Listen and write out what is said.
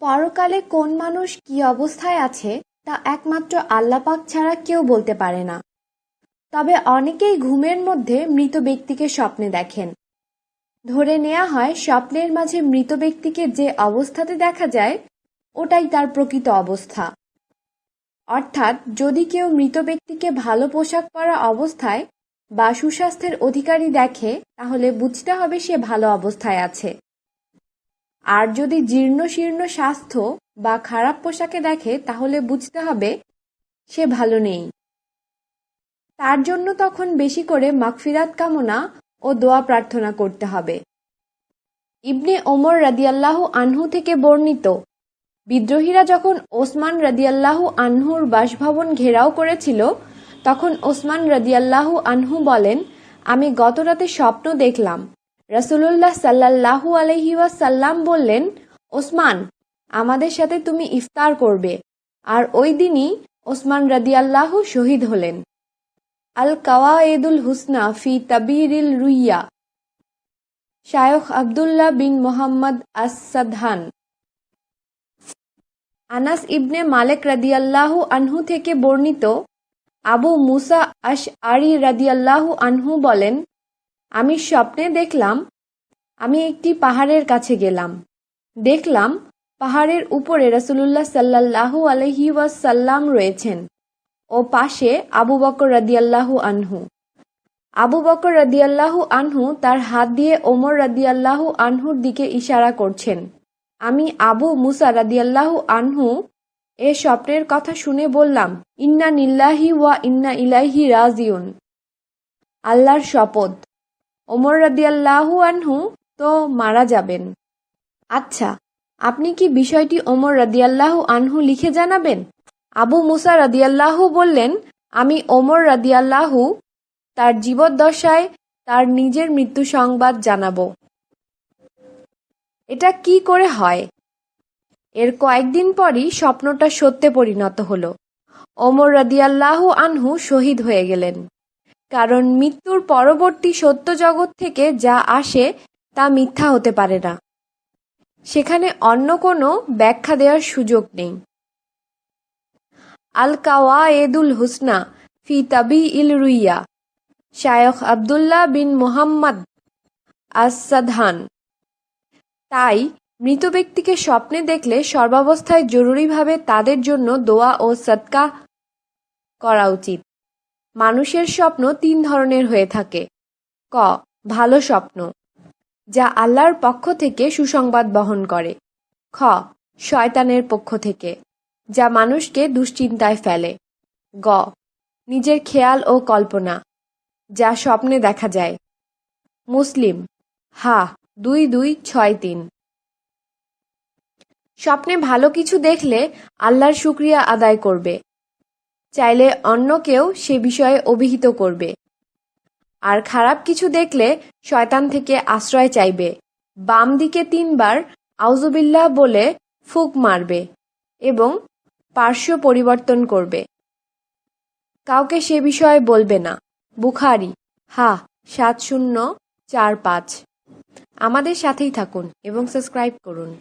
পরকালে কোন মানুষ কি অবস্থায় আছে, তা একমাত্র আল্লাপাক ছাড়া কেউ বলতে পারে না। তবে অনেকেই ঘুমের মধ্যে মৃত ব্যক্তিকে স্বপ্নে দেখেন। ধরে নেওয়া হয়, স্বপ্নের মাঝে মৃত ব্যক্তিকে যে অবস্থাতে দেখা যায়, ওটাই তার প্রকৃত অবস্থা। অর্থাৎ, যদি কেউ মৃত ব্যক্তিকে ভালো পোশাক পরা অবস্থায় বা সুস্বাস্থ্যের অধিকারী দেখে, তাহলে বুঝতে হবে সে ভালো অবস্থায় আছে। আর যদি জীর্ণ শীর্ণ স্বাস্থ্য বা খারাপ পোশাকে দেখে, তাহলে বুঝতে হবে সে ভালো নেই। তার জন্য তখন বেশি করে মাগফিরাত কামনা ও দোয়া প্রার্থনা করতে হবে। ইবনে ওমর রাদিয়াল্লাহু আনহু থেকে বর্ণিত, বিদ্রোহীরা যখন ওসমান রাদিয়াল্লাহু আনহুর বাসভবন ঘেরাও করেছিল, তখন ওসমান রাদিয়াল্লাহু আনহু বলেন, আমি গত রাতে স্বপ্ন দেখলাম রাসুলুল্লাহ সাল্লাল্লাহু আলহি ওয়াসাল্লাম বললেন, ওসমান, আমাদের সাথে তুমি ইফতার করবে। আর ওই দিনই ওসমান রাদিয়াল্লাহু শহীদ হলেন। আল কাওয়ায়েদুল হুসনা ফি তাবিরিল রুইয়া। শায়খ আবদুল্লাহ বিন মোহাম্মদ আসাদহান আনাস ইবনে মালেক রাদিয়াল্লাহু আনহু থেকে বর্ণিত আবু মুসা আশ আরি রাদিয়াল্লাহু আনহু বলেন আমি স্বপ্নে দেখলাম, আমি একটি পাহাড়ের কাছে গেলাম। দেখলাম, পাহাড়ের উপরে রাসুলুল্লাহ সাল্লাল্লাহু আলহি ওয়াসাল্লাম রয়েছেন। ও পাশে আবু বকর রাদিয়াল্লাহু আনহু। আবু বকর রাদিয়াল্লাহু আনহু তার হাত দিয়ে ওমর রাদিয়াল্লাহু আনহুর দিকে ইশারা করছেন। আমি আবু মুসা রাদিয়াল্লাহু আনহু এ স্বপ্নের কথা শুনে বললাম, ইন্না নিল্লাহি ওয়া ইন্না ইলাইহি রাজিউন। আল্লাহর শপথ। ওমর রাদিয়াল্লাহু আনহু তো মারা যাবেন। আচ্ছা আপনি কি বিষয়টি ওমর রাদিয়াল্লাহু আনহু লিখে জানাবেন? আবু মুসা রাদিয়াল্লাহু বললেন, আমি ওমর রাদিয়াল্লাহু, তার জীবদ্দশায় তার নিজের মৃত্যু সংবাদ জানাব। এটা কি করে হয়? এর কয়েকদিন পরই স্বপ্নটা সত্যে পরিণত হলো। ওমর রাদিয়াল্লাহু আনহু শহীদ হয়ে গেলেন। কারণ মৃত্যুর পরবর্তী সত্য জগৎ থেকে যা আসে তা মিথ্যা হতে পারে না। সেখানে অন্য কোনো ব্যাখ্যা দেওয়ার সুযোগ নেই। আল কাওয়ায়েদুল হুসনা ফি তাবি ইল রুইয়া, শায়খ আবদুল্লাহ বিন মোহাম্মদ আসাদহান তাই মৃত ব্যক্তিকে স্বপ্নে দেখলে সর্বাবস্থায় জরুরিভাবে তাদের জন্য দোয়া ও সৎকা করা উচিত। মানুষের স্বপ্ন তিন ধরনের হয়ে থাকে। ক, ভালো স্বপ্ন, যা আল্লাহর পক্ষ থেকে সুসংবাদ বহন করে। খ, শয়তানের পক্ষ থেকে, যা মানুষকে দুশ্চিন্তায় ফেলে। গ, নিজের খেয়াল ও কল্পনা, যা স্বপ্নে দেখা যায়। মুসলিম, হা, দুই দুই ছয় তিন। স্বপ্নে ভালো কিছু দেখলে আল্লাহর শুক্রিয়া আদায় করবে। চাইলে অন্যকেও সে বিষয়ে অভিহিত করবে। আর খারাপ কিছু দেখলে শয়তান থেকে আশ্রয় চাইবে। বাম দিকে তিনবার আউজুবিল্লাহ বলে ফুক মারবে এবং পার্শ্ব পরিবর্তন করবে। কাউকে সে বিষয়ে বলবে না। বুখারি, হা, সাত শূন্য, চার পাঁচ। আমাদের সাথেই থাকুন এবং সাবস্ক্রাইব করুন।